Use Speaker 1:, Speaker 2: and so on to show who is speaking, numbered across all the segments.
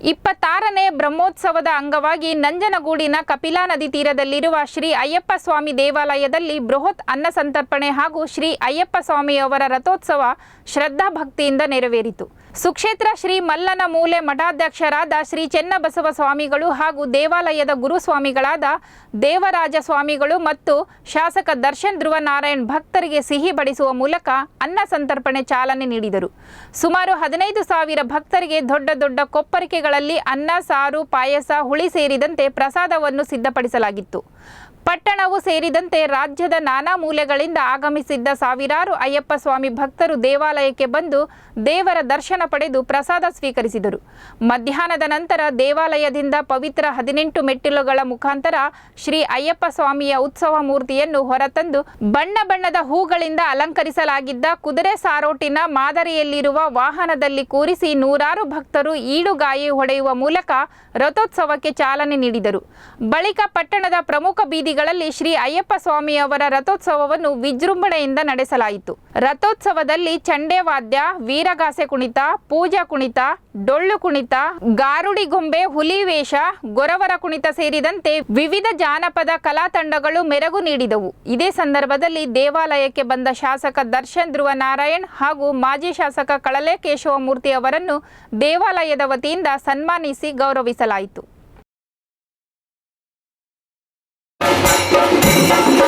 Speaker 1: ಇಪ್ಪತ್ತಾರನೇ ಬ್ರಹ್ಮೋತ್ಸವದ ಅಂಗವಾಗಿ ನಂಜನಗೂಡಿನ ಕಪಿಲಾ ನದಿ ತೀರದಲ್ಲಿರುವ ಶ್ರೀ ಅಯ್ಯಪ್ಪ ಸ್ವಾಮಿ ದೇವಾಲಯದಲ್ಲಿ ಬೃಹತ್ ಅನ್ನ ಸಂತರ್ಪಣೆ ಹಾಗೂ ಶ್ರೀ ಅಯ್ಯಪ್ಪ ಸ್ವಾಮಿಯವರ ರಥೋತ್ಸವ ಶ್ರದ್ಧಾ ಭಕ್ತಿಯಿಂದ ನೆರವೇರಿತು. ಸುಕ್ಷೇತ್ರ ಶ್ರೀ ಮಲ್ಲನ ಮೂಲೆ ಮಠಾಧ್ಯಕ್ಷರಾದ ಶ್ರೀ ಚೆನ್ನಬಸವ ಸ್ವಾಮಿಗಳು ಹಾಗೂ ದೇವಾಲಯದ ಗುರುಸ್ವಾಮಿಗಳಾದ ದೇವರಾಜ ಸ್ವಾಮಿಗಳು ಮತ್ತು ಶಾಸಕ ದರ್ಶನ್ ಧ್ರುವನಾರಾಯಣ್ ಭಕ್ತರಿಗೆ ಸಿಹಿ ಬಡಿಸುವ ಮೂಲಕ ಅನ್ನ ಸಂತರ್ಪಣೆ ಚಾಲನೆ ನೀಡಿದರು. ಸುಮಾರು ಹದಿನೈದು ಸಾವಿರ ಭಕ್ತರಿಗೆ ದೊಡ್ಡ ದೊಡ್ಡ ಕೊಪ್ಪರಿಕೆಗಳಲ್ಲಿ ಅನ್ನ, ಸಾರು, ಪಾಯಸ, ಹುಳಿ ಸೇರಿದಂತೆ ಪ್ರಸಾದವನ್ನು ಸಿದ್ಧಪಡಿಸಲಾಗಿತ್ತು. ಪಟ್ಟಣವು ಸೇರಿದಂತೆ ರಾಜ್ಯದ ನಾನಾ ಮೂಲೆಗಳಿಂದ ಆಗಮಿಸಿದ್ದ ಸಾವಿರಾರು ಅಯ್ಯಪ್ಪ ಸ್ವಾಮಿ ಭಕ್ತರು ದೇವಾಲಯಕ್ಕೆ ಬಂದು ದೇವರ ದರ್ಶನ ಪಡೆದು ಪ್ರಸಾದ ಸ್ವೀಕರಿಸಿದರು. ಮಧ್ಯಾಹ್ನದ ನಂತರ ದೇವಾಲಯದಿಂದ ಪವಿತ್ರ ಹದಿನೆಂಟು ಮೆಟ್ಟಿಲುಗಳ ಮುಖಾಂತರ ಶ್ರೀ ಅಯ್ಯಪ್ಪ ಸ್ವಾಮಿಯ ಉತ್ಸವ ಮೂರ್ತಿಯನ್ನು ಹೊರತಂದು ಬಣ್ಣ ಬಣ್ಣದ ಹೂಗಳಿಂದ ಅಲಂಕರಿಸಲಾಗಿದ್ದ ಕುದುರೆ ಸಾರೋಟಿನ ಮಾದರಿಯಲ್ಲಿರುವ ವಾಹನದಲ್ಲಿ ಕೂರಿಸಿ ನೂರಾರು ಭಕ್ತರು ಈಡುಗಾಯಿ ಹೊಡೆಯುವ ಮೂಲಕ ರಥೋತ್ಸವಕ್ಕೆ ಚಾಲನೆ ನೀಡಿದರು. ಬಳಿಕ ಪಟ್ಟಣದ ಪ್ರಮುಖ ಬೀದಿಗಳಲ್ಲಿ ಶ್ರೀ ಅಯ್ಯಪ್ಪ ಸ್ವಾಮಿಯವರ ರಥೋತ್ಸವವನ್ನು ವಿಜೃಂಭಣೆಯಿಂದ ನಡೆಸಲಾಯಿತು. ರಥೋತ್ಸವದಲ್ಲಿ ಚಂಡೆ ವಾದ್ಯ, ವೀರಗಾಸೆ ಕುಣಿತ, ಪೂಜಾ ಕುಣಿತ, ಡೊಳ್ಳು ಕುಣಿತ, ಗಾರುಡಿ ಗೊಂಬೆ, ಹುಲಿ ವೇಷ, ಗೊರವರ ಕುಣಿತ ಸೇರಿದಂತೆ ವಿವಿಧ ಜಾನಪದ ಕಲಾ ತಂಡಗಳು ಮೆರಗು ನೀಡಿದವು. ಇದೇ ಸಂದರ್ಭದಲ್ಲಿ ದೇವಾಲಯಕ್ಕೆ ಬಂದ ಶಾಸಕ ದರ್ಶನ್ ಧ್ರುವ ನಾರಾಯಣ್ ಹಾಗೂ ಮಾಜಿ ಶಾಸಕ ಕಳಲೆ ಕೇಶವಮೂರ್ತಿ ಅವರನ್ನು ದೇವಾಲಯದ ವತಿಯಿಂದ ಸನ್ಮಾನಿಸಿ ಗೌರವಿಸಲಾಯಿತು.
Speaker 2: Thank you.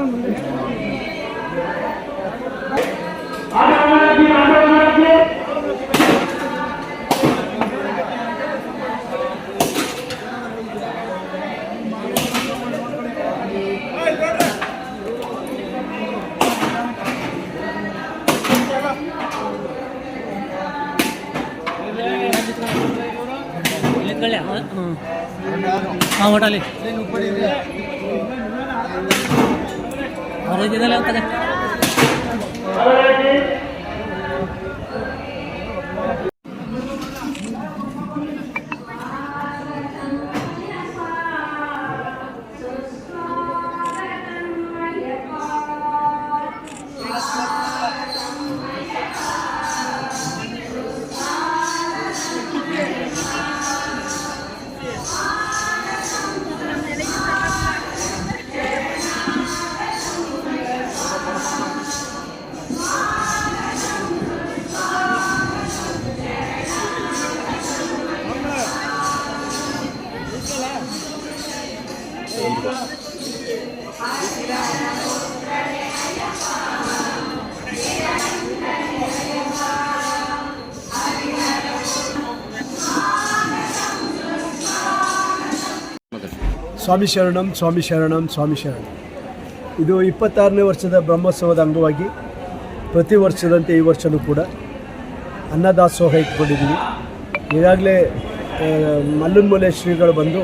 Speaker 2: हां वटाले अरे दिला होता काय?
Speaker 3: ಸ್ವಾಮಿ ಶರಣಂ ಸ್ವಾಮಿ ಶರಣಂ ಸ್ವಾಮಿ ಶರಣಂ. ಇದು ಇಪ್ಪತ್ತಾರನೇ ವರ್ಷದ ಬ್ರಹ್ಮೋತ್ಸವದ ಅಂಗವಾಗಿ ಪ್ರತಿ ವರ್ಷದಂತೆ ಈ ವರ್ಷವೂ ಕೂಡ ಅನ್ನದಾಸೋಹ ಇಟ್ಕೊಂಡಿದ್ದೀವಿ ಈಗಾಗಲೇ ಮಲ್ಲುನ್ಮೂಲೆ ಶ್ರೀಗಳು ಬಂದು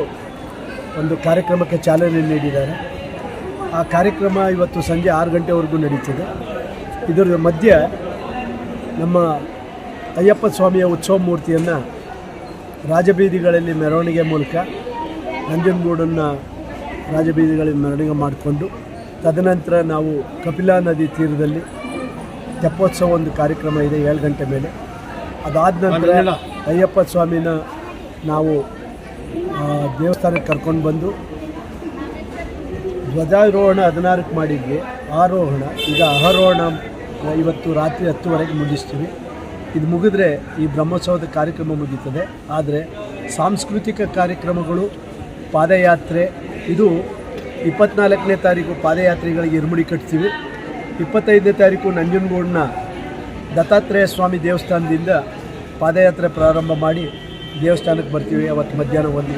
Speaker 3: ಒಂದು ಕಾರ್ಯಕ್ರಮಕ್ಕೆ ಚಾಲನೆ ನೀಡಿದ್ದಾರೆ. ಆ ಕಾರ್ಯಕ್ರಮ ಇವತ್ತು ಸಂಜೆ ಆರು ಗಂಟೆವರೆಗೂ ನಡೀತಿದೆ. ಇದರ ಮಧ್ಯೆ ನಮ್ಮ ಅಯ್ಯಪ್ಪ ಸ್ವಾಮಿಯ ಉತ್ಸವ ಮೂರ್ತಿಯನ್ನು ರಾಜಬೀದಿಗಳಲ್ಲಿ ಮೆರವಣಿಗೆ ಮೂಲಕ ನಂಜನಗೂಡನ್ನು ರಾಜಬೀದಿಗಳಿಂದ ಮೆರವಣಿಗೆ ಮಾಡಿಕೊಂಡು ತದನಂತರ ನಾವು ಕಪಿಲಾ ನದಿ ತೀರದಲ್ಲಿ ತೆಪ್ಪೋತ್ಸವ ಒಂದು ಕಾರ್ಯಕ್ರಮ ಇದೆ ಏಳು ಗಂಟೆ ಮೇಲೆ. ಅದಾದ ನಂತರ ಅಯ್ಯಪ್ಪ ಸ್ವಾಮಿನ ನಾವು ದೇವಸ್ಥಾನಕ್ಕೆ ಕರ್ಕೊಂಡು ಬಂದು ಧ್ವಜಾರೋಹಣ ಹದಿನಾರಕ್ಕೆ ಮಾಡಿದ್ವಿ. ಆರೋಹಣ ಈಗ ಅಹರೋಹಣ ಇವತ್ತು ರಾತ್ರಿ ಹತ್ತುವರೆಗೆ ಮುಗಿಸ್ತೀವಿ. ಇದು ಮುಗಿದ್ರೆ ಈ ಬ್ರಹ್ಮೋತ್ಸವದ ಕಾರ್ಯಕ್ರಮ ಮುಗೀತದೆ. ಆದರೆ ಸಾಂಸ್ಕೃತಿಕ ಕಾರ್ಯಕ್ರಮಗಳು ಪಾದಯಾತ್ರೆ. ಇದು ಇಪ್ಪತ್ನಾಲ್ಕನೇ ತಾರೀಕು ಪಾದಯಾತ್ರೆಗಳಿಗೆ ಇರುಮುಡಿ ಕಟ್ತೀವಿ ಇಪ್ಪತ್ತೈದನೇ ತಾರೀಕು ನಂಜನಗೂಡಿನ ದತ್ತಾತ್ರೇಯ ಸ್ವಾಮಿ ದೇವಸ್ಥಾನದಿಂದ ಪಾದಯಾತ್ರೆ ಪ್ರಾರಂಭ ಮಾಡಿ ದೇವಸ್ಥಾನಕ್ಕೆ ಬರ್ತೀವಿ. ಅವತ್ತು ಮಧ್ಯಾಹ್ನ ಒಂದು